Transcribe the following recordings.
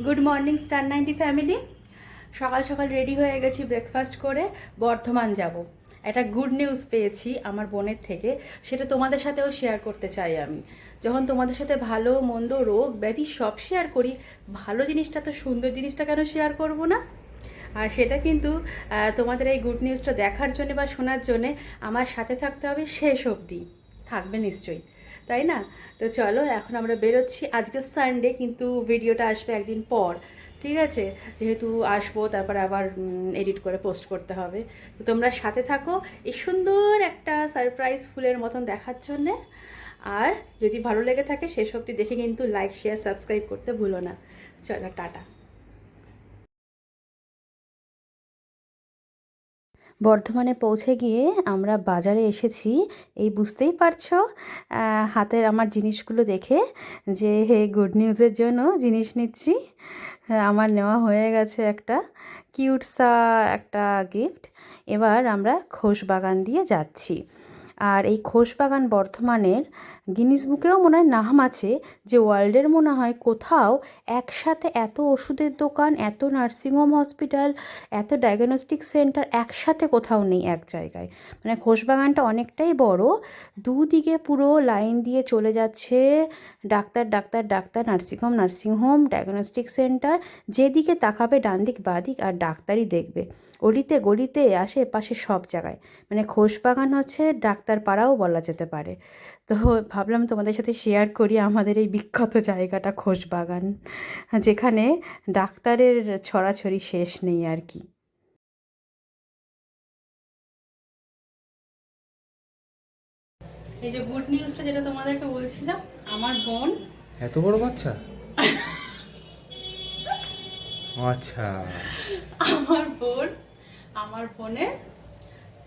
Good morning star ninety family সকাল সকাল ready হয়ে গেছি ব্রেকফাস্ট করে, বর্ধমান যাব। একটা গুড নিউজ পেয়েছি আমার বোনের থেকে, সেটা তোমাদের সাথেও শেয়ার করতে চাই আমি। যখন তোমাদের সাথে ভালো, মন্দ, রোগ, ব্যাধি সব শেয়ার করি, ভালো জিনিসটা তো সুন্দর জিনিসটা কেন শেয়ার করব না? আর সেটা কিন্তু তোমাদের এই গুড নিউজটা দেখার জন্য বা শোনার জন্যে আমার সাথে থাকতে হবে শেষ অবধি। থাকবে নিশ্চয়ই, তাই না? তো চলো, এখন আমরা বেরোচ্ছি। আজকে সানডে কিন্তু ভিডিওটা আসবে একদিন পর, ঠিক আছে? যেহেতু আসব, তারপর আবার এডিট করে পোস্ট করতে হবে। তো তোমরা সাথে থাকো এই সুন্দর একটা সারপ্রাইজ ফুলের মতন দেখার জন্যে। আর যদি ভালো লেগে থাকে, শেষ অবধি দেখে কিন্তু লাইক শেয়ার সাবস্ক্রাইব করতে ভুলো না। চলো, টাটা। বর্ধমানে পৌঁছে গিয়ে আমরা বাজারে এসেছি। এই বুঝতেই পারছ হাতের আমার জিনিসগুলো দেখে যে, হে গুড নিউজের জন্য জিনিস নিচ্ছি। আমার নেওয়া হয়ে গেছে একটা কিউটসা একটা গিফট এবার আমরা খোশ বাগান দিয়ে যাচ্ছি। আর এই খোশবাগান বর্ধমানের গিনিস বুকেও মনে হয় নাম আছে যে ওয়ার্ল্ডের মনে হয় কোথাও একসাথে এত ওষুধের দোকান, এত নার্সিংহোম হসপিটাল, এত ডায়াগনস্টিক সেন্টার একসাথে কোথাও নেই এক জায়গায়। মানে খোশবাগানটা অনেকটাই বড়, দুদিকে পুরো লাইন দিয়ে চলে যাচ্ছে doctor doctor doctor nursing home nursing home diagnostic centre, যেদিকে তাকাবে ডান দিক বাদিক, আর ডাক্তারই দেখবে। অলিতে গলিতে আশেপাশে সব জায়গায়। মানে খোশবাগান হচ্ছে ডাক্তার পাড়াও বলা যেতে পারে। তো ভাবলাম তোমাদের সাথে শেয়ার করি আমাদের এই বিখ্যাত জায়গাটা খোশবাগান যেখানে ডাক্তারের ছড়াছড়ি শেষ নেই আর কি। এই যে গুড নিউজটা যেটা তোমাদেরকে বলছিলাম আমার বোন এত বড় বাচ্চা? আচ্ছা। আমার বোন আমার বোনের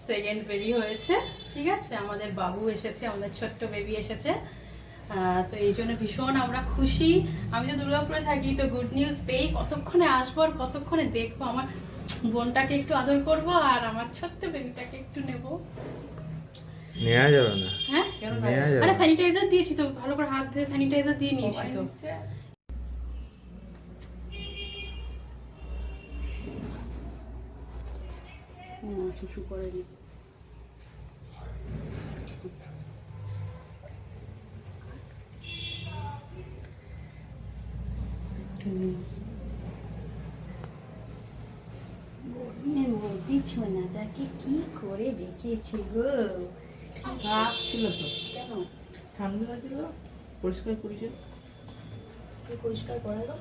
সেকেন্ড বেবি হয়েছে ঠিক আছে? আমাদের বাবু এসেছে আমাদের ছোট্ট বেবি এসেছে। তো এই জন্য ভীষণ আমরা খুশি। আমি তো দুর্গাপুরে থাকি তো গুড নিউজ পেয়ে কতক্ষণে আসব আর কতক্ষণে দেখব? আমার বোনটাকে একটু আদর করব আর আমার ছোট্ট বেবিটাকে একটু নেব। নেওয়া যাবে না। হ্যাঁ? কেন না? নেওয়া আরে স্যানিটাইজার দিয়েছি তো ভালো করে হাত ধুয়ে স্যানিটাইজার দিয়ে নিয়েছি তো। হুম, শুশু করে নি গরমের মধ্যে কি করে রেখেছি গো? ভাব ছিল তো। কেন? ঠান্ডা লাগছিল পরিষ্কার কি পরিষ্কার করালো?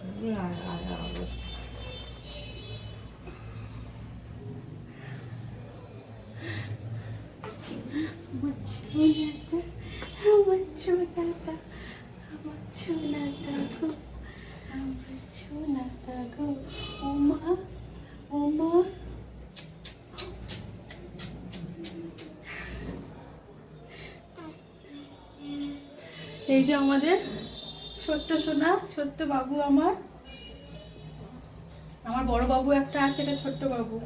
ছোনাটা আমার ছোনাটা আমার ছোনাটা গো, আমার ছোনাটা গো। ও মা, ও এই যে আমাদের ছোট্ট সোনা, ছোট্ট বাবু আমার। আমার বড় বাবু একটা আছে, এটা ছোট্ট বাবু।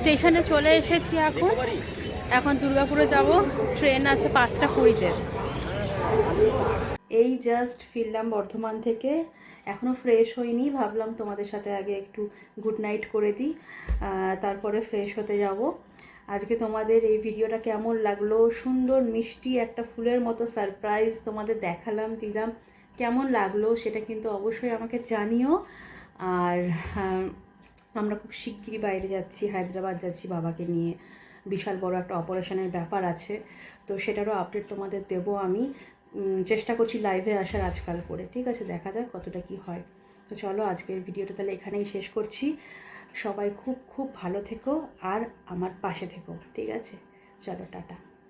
স্টেশনে চলে এসেছি এখন। এখন দুর্গাপুরে যাব। ট্রেন আছে পাঁচটা কুড়িতে। এই জাস্ট ফিরলাম বর্ধমান থেকে। এখনও ফ্রেশ হইনি। ভাবলাম তোমাদের সাথে আগে একটু গুড নাইট করে দিই। তারপরে ফ্রেশ হতে যাব। আজকে তোমাদের এই ভিডিওটা কেমন লাগল? সুন্দর, মিষ্টি, একটা ফুলের মতো সারপ্রাইজ তোমাদের দেখালাম, দিলাম। কেমন লাগল সেটা কিন্তু অবশ্যই আমাকে জানিও। আর আমরা খুব শিগগিরই বাইরে যাচ্ছি, হায়দ্রাবাদ যাচ্ছি বাবাকে নিয়ে। বিশাল বড় একটা অপারেশনের ব্যাপার আছে। তো সেটারও আপডেট তোমাদের দেব আমি। চেষ্টা করছি লাইভে আসার আজকাল করে। ঠিক আছে, দেখা যাক কতটা কি হয়। তো চলো, আজকের ভিডিওটা তাহলে এখানেই শেষ করছি। সবাই খুব খুব ভালো থেকো আর আমার পাশে থেকো। ঠিক আছে? চলো, টাটা।